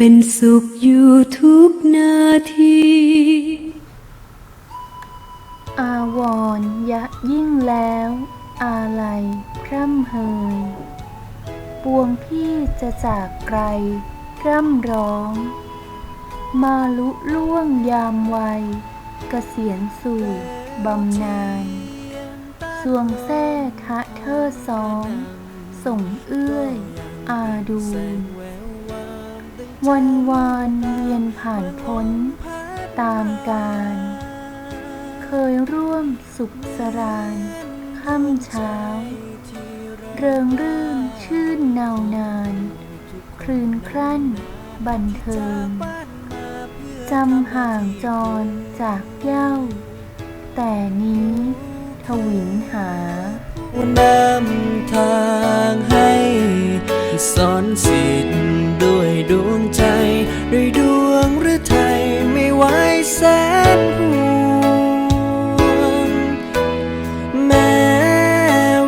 เป็นสุขอยู่ทุกนาที อาวรยะยิ่งแล้ว อาลัยพร่ำเฮย ปวงพี่จะจากไกลร่ำร้อง มาลุล่วงยามวัยเกษียณสู่บำนาญสวงแท้ทะเทิดสองส่งเอื้อย อาดู วันวานเวียนผ่านพ้น ตามการ เคยร่วมสุขสรานค่ำเช้า เริงรื่นชื่นเนานาน คลื่นครั่น บันเทิงจำห่างจรจากเย้า แต่นี้ ทวินหา นำทางให้ สอนสิทธิ์ด้วยดวงใจ ด้วยดวงหรือไทยไม่ไหวแสนห่วง แม้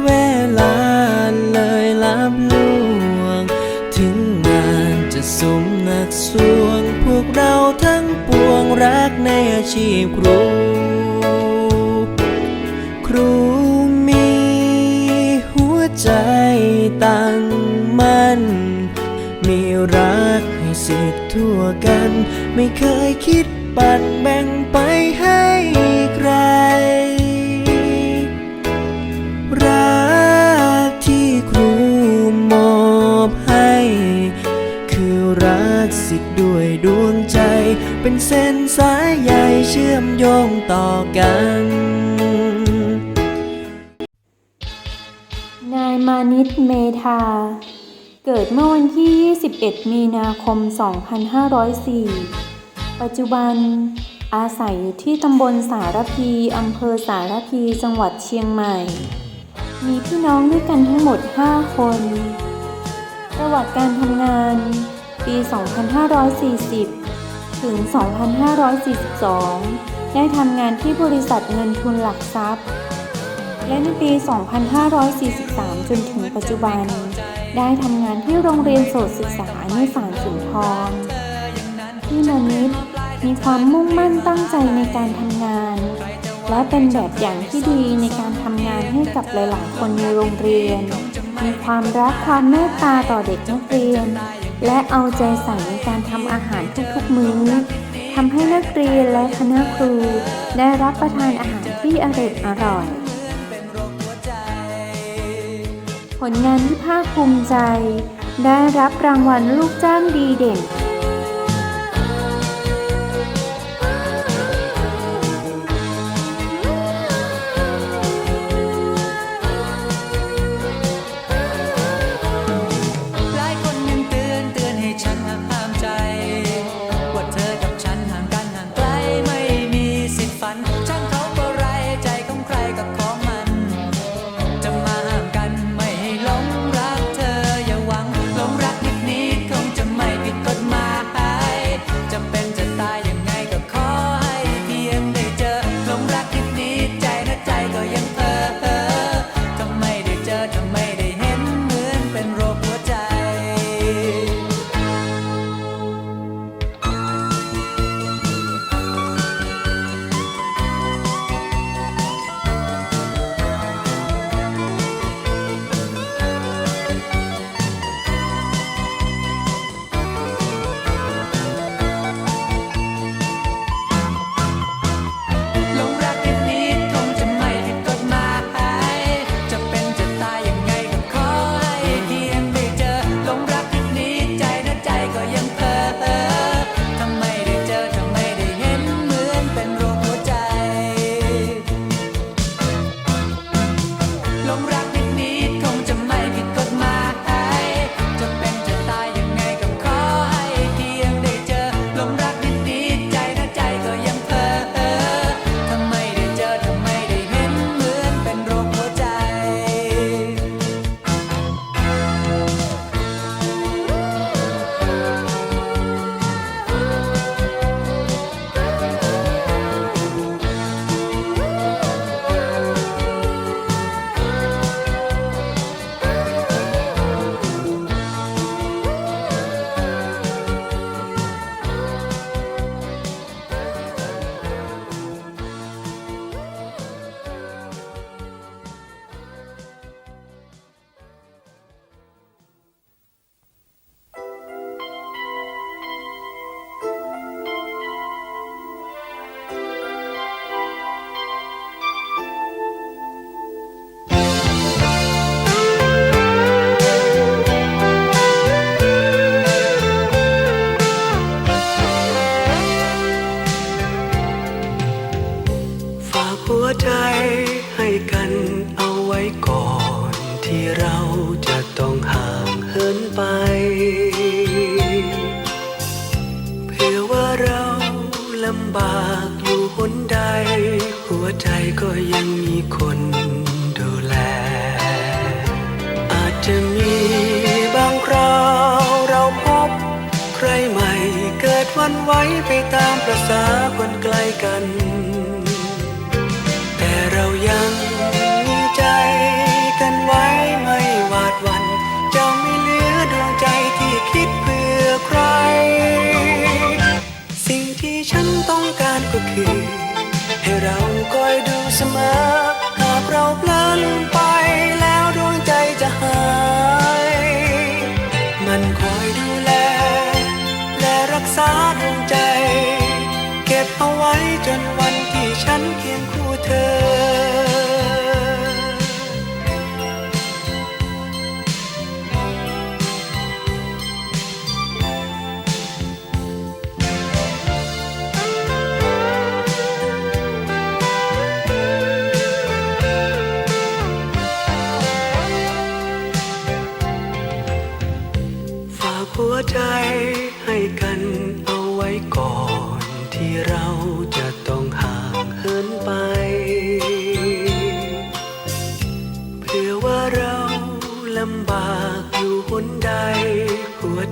เวลาเลยลับลวง ถึงงานจะสมหนักสวง พวกเราทั้งปวงรักในอาชีพครู ครู ตั้งมั่น มีรักให้สิทธิ์ทั่วกัน ไม่เคยคิดปัดแบ่งไปให้ใคร รักที่ครูมอบให้ คือรักสิทธิ์ด้วยดวงใจ เป็นเส้นสายใยเชื่อมโยงต่อกัน มานิตเมธา เกิดเมื่อวันที่ 21 มีนาคม 2504 ปัจจุบัน อาศัยอยู่ที่ตำบลสารพีอำเภอสารพี จังหวัดเชียงใหม่ มีพี่น้องด้วยกันทั้งหมด 5 คน ประวัติการทำงาน ปี 2540 ถึง 2542 ได้ทำงานที่บริษัทเงินทุนหลักทรัพย์ และในปี 2543 จนถึงปัจจุบัน ได้ทำงานที่โรงเรียนโสตศึกษาอนุสารสุนทรพี่มนิดมีความมุ่งมั่นตั้งใจในการทำงาน และเป็นแบบอย่างที่ดีในการทำงานให้กับหลาย ๆ คนในโรงเรียน มีความรักความเมตตาต่อเด็กนักเรียน และเอาใจใส่ในการทำอาหารทุก ๆ มื้อทำให้นักเรียนและคณะครูได้รับประทานอาหารที่อร่อยอร่อย ผลงานที่ภาคภูมิใจ ได้รับรางวัลลูกจ้างดีเด่น หลายคนยังเตือนเตือนให้ฉันห้า ก็ยังมีคนดูแล อาจจะมีบางคราวเราพบ ใครใหม่เกิดวันไหวไปตามประษาคนไกลกัน แต่เรายังมีใจกันไว้ไม่หวาดวันจะไม่เหลือดวงใจที่คิดเพื่อใคร สิ่งที่ฉันต้องการก็คือให้เราคอยดู เสมอ หากเราเพลินไปแล้วดวงใจจะหาย มันคอยดูแล และรักษาดวงใจ เก็บเอาไว้จนวันที่ฉันเคียงคู่เธอ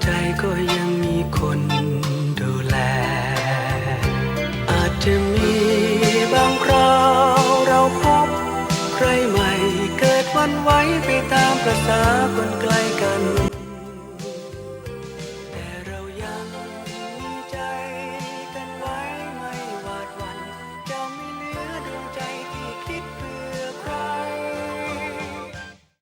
ใจก็ยังมีคนดูแล อาจจะมีบางคราวเราพบ ใครใหม่เกิดวันไหวไปตามประษาคนไกลกัน